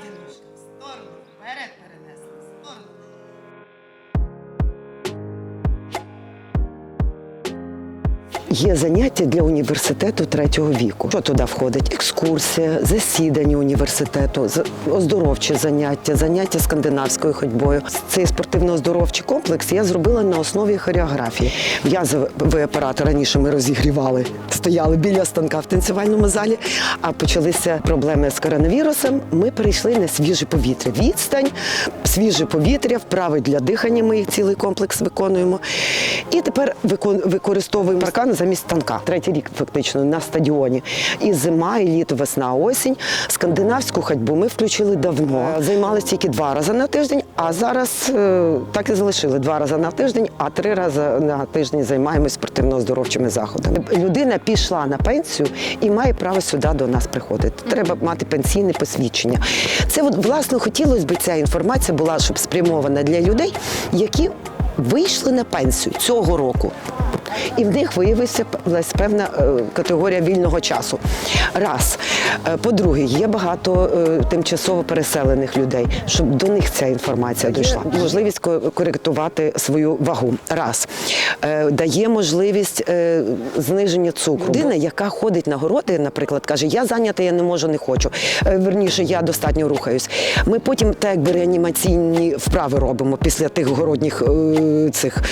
найдено. В сторону, вперед перенесено. Є заняття для університету третього віку. Що туди входить? Екскурсія, засідання університету, оздоровчі заняття, заняття скандинавською ходьбою. Цей спортивно-оздоровчий комплекс я зробила на основі хореографії. В'язовий апарат раніше ми розігрівали, стояли біля станка в танцювальному залі. А почалися проблеми з коронавірусом. Ми перейшли на свіже повітря. Відстань, свіже повітря, вправи для дихання. Ми їх цілий комплекс виконуємо. І тепер використовуємо паркан замість станка. Третій рік фактично на стадіоні. І зима, і літо, весна, осінь. Скандинавську ходьбу ми включили давно. Займалися тільки два рази на тиждень, а зараз е, так і залишили два рази на тиждень, а три рази на тиждень займаємось спортивно-оздоровчими заходами. Людина пішла на пенсію і має право сюди до нас приходити. Треба мати пенсійне посвідчення. Це от, власне хотілося б ця інформація була, щоб спрямована для людей, які вийшли на пенсію цього року. І в них виявилася певна е, категорія вільного часу. Раз. Е, По-друге, є багато е, тимчасово переселених людей, щоб до них ця інформація дійшла. Можливість ко- коректувати свою вагу. Раз. Дає можливість зниження цукру. Людина, яка ходить на городи, наприклад, каже, я зайнята, я не можу, не хочу. Верніше, я достатньо рухаюсь. Ми потім так якби реанімаційні вправи робимо після тих городніх цих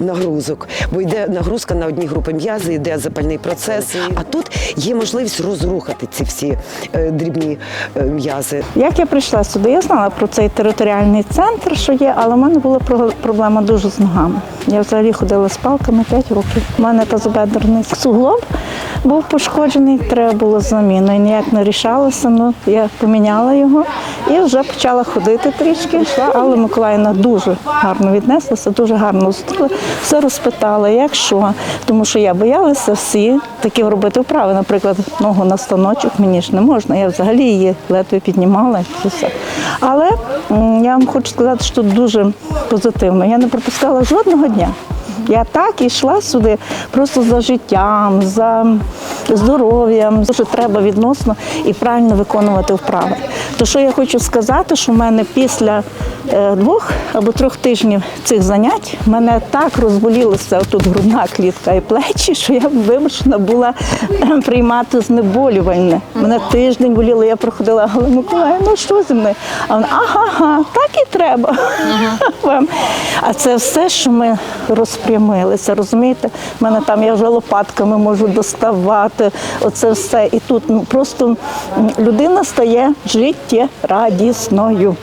нагрузок. Бо йде нагрузка на одні групи м'язи, йде запальний процес. А тут є можливість розрухати ці всі е, дрібні е, м'язи. Як я прийшла сюди, я знала про цей територіальний центр, що є, але в мене була про- проблема дуже з ногами. Я взагалі ходила з палками 5 років. У мене тазобедерний суглоб був пошкоджений, треба було заміну. І ніяк не рішалася. Ну я поміняла його і вже почала ходити трішки. Але Миколаївна дуже гарно віднеслася, дуже гарно зустріла, все розпитала, як що. Тому що я боялася всі такі робити вправи. Наприклад, ногу на станочок мені ж не можна. Я взагалі її ледве піднімала і все. Але я вам хочу сказати, що тут дуже позитивно. Я не пропускала жодного дня. Я так і йшла сюди просто за життям, за здоров'ям. Дуже треба відносно і правильно виконувати вправи. То що я хочу сказати, що в мене після е, двох або трьох тижнів цих занять в мене так розболілася тут грудна клітка і плечі, що я вимушена була е, приймати знеболювальне. Мене тиждень боліло, я проходила Галина Миколаївна, ну що зі мною? А вона, ага, так і треба вам. А це все, що ми розпрямилися, розумієте? У мене там я вже лопатками можу доставати. Оце все. І тут ну, просто людина стає життєрадісною.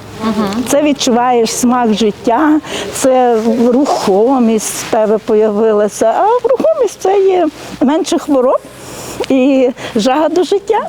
Це відчуваєш смак життя, це рухомість в тебе появилася, а рухомість це є менше хвороб і жага до життя.